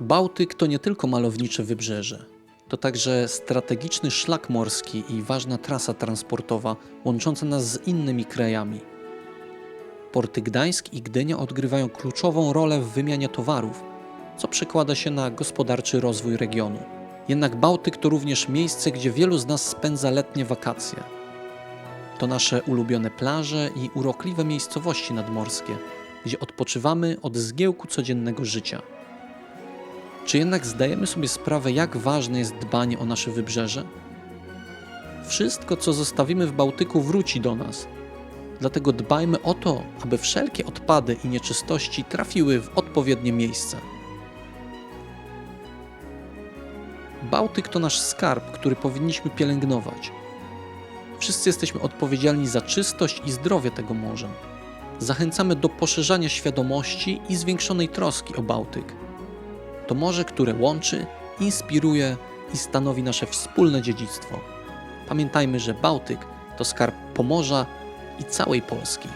Bałtyk to nie tylko malownicze wybrzeże. To także strategiczny szlak morski i ważna trasa transportowa łącząca nas z innymi krajami. Porty Gdańsk i Gdynia odgrywają kluczową rolę w wymianie towarów, co przekłada się na gospodarczy rozwój regionu. Jednak Bałtyk to również miejsce, gdzie wielu z nas spędza letnie wakacje. To nasze ulubione plaże i urokliwe miejscowości nadmorskie, gdzie odpoczywamy od zgiełku codziennego życia. Czy jednak zdajemy sobie sprawę, jak ważne jest dbanie o nasze wybrzeże? Wszystko, co zostawimy w Bałtyku, wróci do nas. Dlatego dbajmy o to, aby wszelkie odpady i nieczystości trafiły w odpowiednie miejsce. Bałtyk to nasz skarb, który powinniśmy pielęgnować. Wszyscy jesteśmy odpowiedzialni za czystość i zdrowie tego morza. Zachęcamy do poszerzania świadomości i zwiększonej troski o Bałtyk. To morze, które łączy, inspiruje i stanowi nasze wspólne dziedzictwo. Pamiętajmy, że Bałtyk to skarb Pomorza i całej Polski.